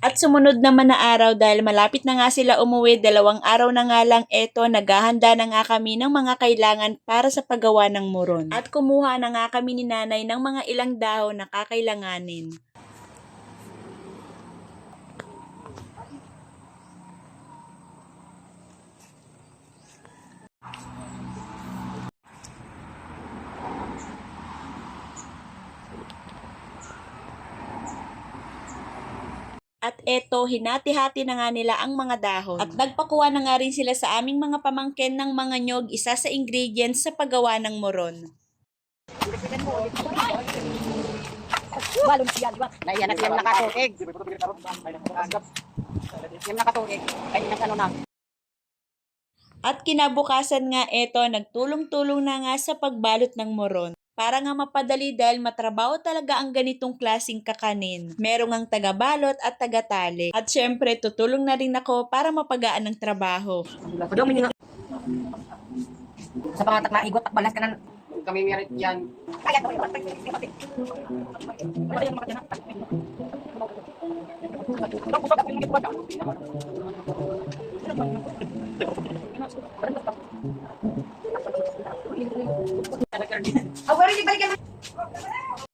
At sumunod naman na araw dahil malapit na nga sila umuwi, dalawang araw na nga lang eto, naghahanda na nga kami ng mga kailangan para sa paggawa ng muron. At kumuha na nga kami ni nanay ng mga ilang dahon na kakailanganin. At eto, hinati-hati na nga nila ang mga dahon. At nagpakuha na nga rin sila sa aming mga pamangkin ng mga nyog, isa sa ingredients sa paggawa ng moron. Balon siya, di ba? Na yan at yung nakatugig. Yung nakatugig. Ay, ano na. At kinabukasan nga eto, nagtulong-tulong na nga sa pagbalot ng moron para nga mapadali dahil matrabaho talaga ang ganitong klasing kakanin. Merong ang tagabalot at tagatali. At syempre, tutulong na rin ako para mapagaan ng trabaho. Sa pangatak na igot balas ka na kami merit yan.